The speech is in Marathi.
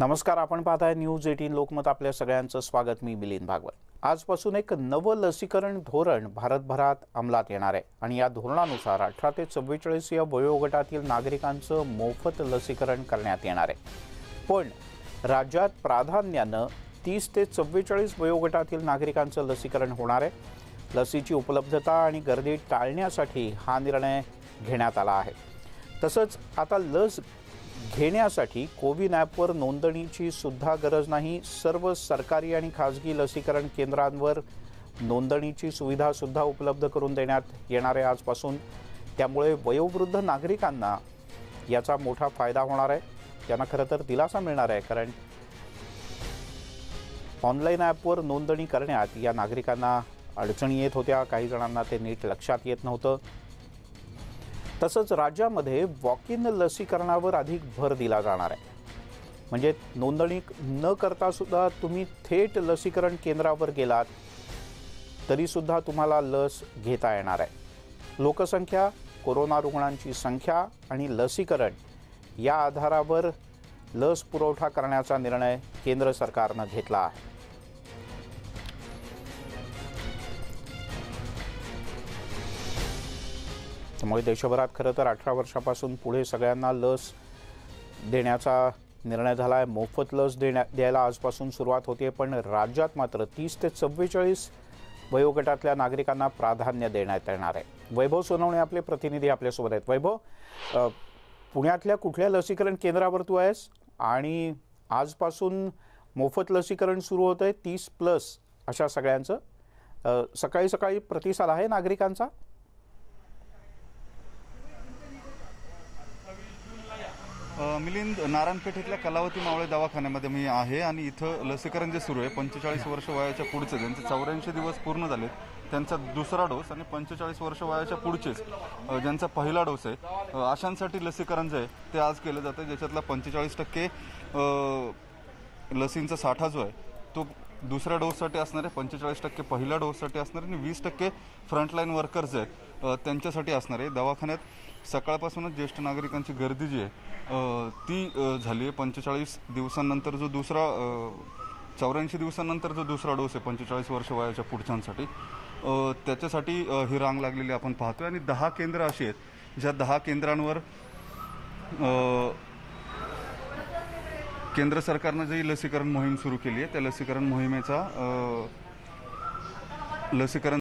नमस्कार आपण पाहताय न्यूज एटीन लोकमत आपल्या सगळ्यांचं स्वागत. मी मिलिंद भागवत. आजपासून एक नवं लसीकरण धोरण भारतभरात अंमलात येणार आहे आणि या धोरणानुसार अठरा ते चव्वेचाळीस या वयोगटातील नागरिकांचं मोफत लसीकरण करण्यात येणार आहे. पण राज्यात प्राधान्यानं तीस ते चव्वेचाळीस वयोगटातील नागरिकांचं लसीकरण होणार आहे. लसीची उपलब्धता आणि गर्दी टाळण्यासाठी हा निर्णय घेण्यात आला आहे. तसंच आता लस घेण्यासाठी कोविन ॲपवर नोंदणीची सुद्धा गरज नाही. सर्व सरकारी आणि खाजगी लसीकरण केंद्रांवर नोंदणीची सुविधासुद्धा उपलब्ध करून देण्यात येणार आहे आजपासून. त्यामुळे वयोवृद्ध नागरिकांना याचा मोठा फायदा होणार आहे. त्यांना खरं तर दिलासा मिळणार आहे कारण ऑनलाईन ॲपवर नोंदणी करण्यात या नागरिकांना अडचणी येत होत्या. काही जणांना ते नीट लक्षात येत नव्हतं. तसंच राज्यामध्ये वॉक इन लसीकरणावर अधिक भर दिला जाणार आहे. म्हणजे नोंदणी न करता सुद्धा तुम्ही थेट लसीकरण केंद्रावर गेलात तरीसुद्धा तुम्हाला लस घेता येणार आहे. लोकसंख्या कोरोना रुग्णांची संख्या आणि लसीकरण या आधारावर लस पुरवठा करण्याचा निर्णय केंद्र सरकारनं घेतला आहे. त्यामुळे देशभरात खरं तर अठरा वर्षापासून पुढे सगळ्यांना लस देण्याचा निर्णय झाला आहे मोफत लस देण्या द्यायला आजपासून सुरुवात होते पण राज्यात मात्र तीस ते चव्वेचाळीस वयोगटातल्या नागरिकांना प्राधान्य देण्यात येणार आहे. वैभव सोनवणे आपले प्रतिनिधी आपल्यासोबत आहेत. वैभव पुण्यातल्या कुठल्या लसीकरण केंद्रावर तू आहेस? आणि आजपासून मोफत लसीकरण सुरू होतं आहे तीस प्लस अशा सगळ्यांचं. सकाळी सकाळी प्रतिसाद आहे नागरिकांचा? मिलिंद नारायणपेठ इथल्या कलावती मावळे दवाखान्यामध्ये मी आहे आणि इथं लसीकरण जे सुरू आहे पंचेचाळीस वर्ष वयाच्या पुढचे ज्यांचे चौऱ्याऐंशी दिवस पूर्ण झाले त्यांचा दुसरा डोस आणि पंचेचाळीस वर्ष वयाच्या पुढचेच ज्यांचा पहिला डोस आहे अशांसाठी लसीकरण जे आहे ते आज केलं जातं ज्याच्यातला पंचेचाळीस टक्के लसींचा साठा जो आहे तो दुसऱ्या डोससाठी असणार आहे पंचेचाळीस टक्के पहिल्या डोससाठी असणार आहे आणि वीस टक्के फ्रंटलाईन वर्कर्स आहेत त्यांच्यासाठी असणार. आहे दवाखान्यात सकाळपासूनच ज्येष्ठ नागरिकांची गर्दी जी आहे ती झाली आहे. पंचेचाळीस दिवसांनंतर जो दुसरा चौऱ्याऐंशी दिवसांनंतर जो दुसरा डोस आहे पंचेचाळीस वर्ष वयाच्या पुढच्यांसाठी त्याच्यासाठी ही रांग लागलेली आपण पाहतोय. आणि दहा केंद्र अशी आहेत ज्या दहा केंद्रांवर केंद्र सरकारनं जी लसीकरण मोहीम सुरू केली आहे त्या लसीकरण मोहिमेचा लसीकरण